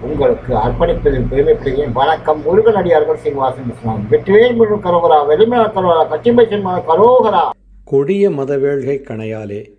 உங்களுக்கு அர்ப்பணிப்பதில் பெருமைப்படுகிறேன் வணக்கம். முருகனடியார்கள் சீனிவாசன் இஸ்லாம் வெற்றிவேல் முழு கரோகரா வெளிமல கரோகரா கச்சிம்பை சென்மன கரோகரா. கொடிய மதவேள்கை கணையாலே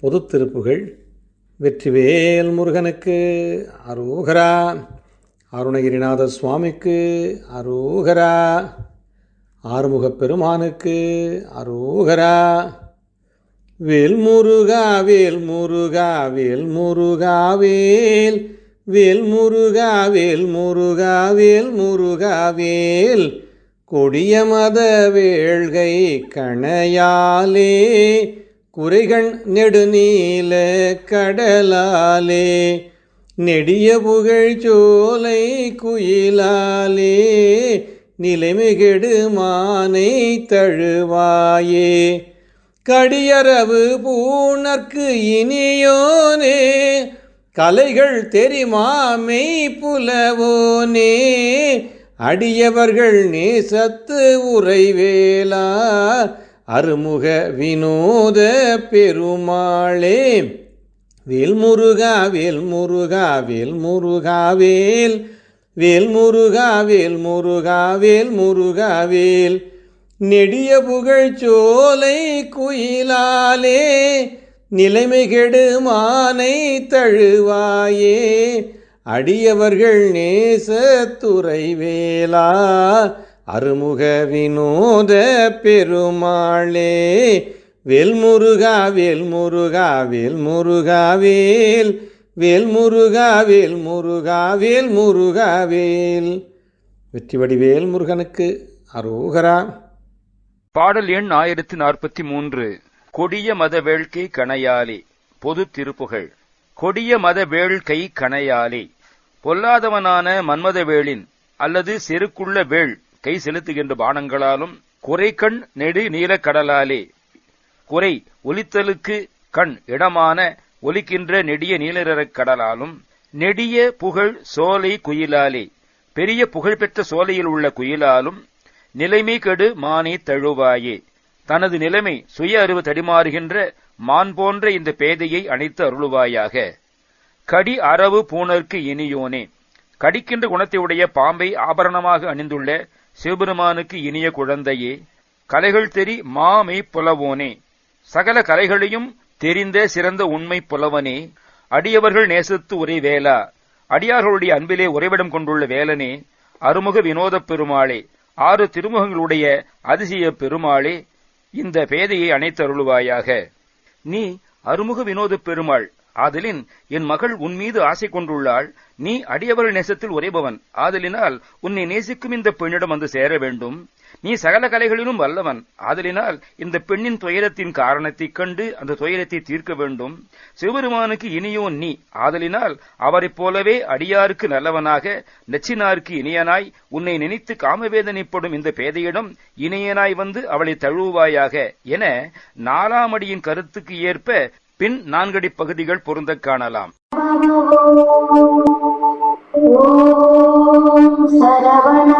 பொதுத் திருப்புகள் வெற்றிவேல் முருகனுக்கு அரோகரா. அருணகிரிநாத சுவாமிக்கு அரோகரா. ஆறுமுகப் பெருமானுக்கு அரோகரா. வேல் முருகா வேல் முருகா வேல் முருகா வேல் வேல் முருகா வேல் முருகா வேல் முருகா வேல் கொடிய மத வேள்கை கணையாலே குறைகண் நெடுநீல கடலாலே நெடிய புகழ்ச்சோலை குயிலாலே நிலைமிகெடு மானை தழுவாயே. கடியரவு பூணர்க்கு இனியோனே கலைகள் தெரிமாமை புலவோனே. அடியவர்கள் நேசத்து உரைவேலா அருமுக வினோத பெருமாளே. வேல் வேல்முருகா வேல் முருகா வேல். முருகா வேல் வேல் வேல். நெடிய புகழ் சோலை குயிலாலே. நிலைமை கெடு மானை தழுவாயே. அடியவர்கள் நேசத்துறைவேலா அருமுக வினோத பெருமாளே. வெல்முருகா முருகா வேல். முருகா வேல் முருகா வேல். வேல் வேல் முருகனுக்கு அரோகரா. பாடல் எண் ஆயிரத்தி நாற்பத்தி மூன்று. கொடிய மத வேள்கை கணையாலே. பொது திருப்புகழ் கொடிய மத வேள்கை கணையாலே. பொல்லாதவனான மன்மதவேளின் அல்லது செருக்குள்ள வேள் கை செலுத்துகின்ற பானங்களாலும் குறைக்கண் நெடு நீலக் கடலாலே. குறை ஒலித்தலுக்கு கண் இடமான ஒலிக்கின்ற நெடிய நீலரக் கடலாலும் நெடிய புகழ் சோலை குயிலாலே. பெரிய புகழ்பெற்ற சோலையில் உள்ள குயிலாலும் நிலைமை கெடு மானே தழுவாயே. தனது நிலைமை சுய அறிவு தடிமாறுகின்ற மான் போன்ற இந்த பேதையை அணைத்து அருளுவாயாக. கடி அரவு பூணர்க்கு இனியோனே. கடிக்கின்ற குணத்தையுடைய பாம்பை ஆபரணமாக அணிந்துள்ள சிவபெருமானுக்கு இனிய குழந்தையே கலைகள் தெரி மாமை புலவோனே. சகல கலைகளையும் தெரிந்த சிறந்த உண்மை புலவனே. அடியவர்கள் நேசத்து ஒரே வேளா. அடியார்களுடைய அன்பிலே உறைவிடம் கொண்டுள்ள வேலனே அருமுக வினோதப் பெருமாளே ஆறு திருமுகங்களுடைய அதிசய பெருமாளே இந்த பேதையை அணைத்தருளுவாயாக நீ அருமுக வினோத பெருமாள். ஆதலின் என் மகள் உன் மீது ஆசை கொண்டுள்ளாள். நீ அடியவர்கள் நேசத்தில் உரைபவன் ஆதலினால் உன்னை நேசிக்கும் இந்த பெண்ணிடம் வந்து சேர வேண்டும். நீ சகல கலைகளிலும் வல்லவன். ஆதலினால் இந்த பெண்ணின் துயரத்தின் காரணத்தைக் கண்டு அந்த துயரத்தை தீர்க்க வேண்டும். சிவபெருமானுக்கு இனியோன் நீ. ஆதலினால் அவரைப் போலவே அடியாருக்கு நல்லவனாக நச்சினாருக்கு இனியனாய் உன்னை நினைத்து காமவேதனைப்படும் இந்த பேதையிடம் இணையனாய் வந்து அவளை தழுவாயாக என நாலாம் அடியின் கருத்துக்கு ஏற்ப பின் நான்கடி பகுதிகள் பொருந்த காணலாம். ஓம் சரவண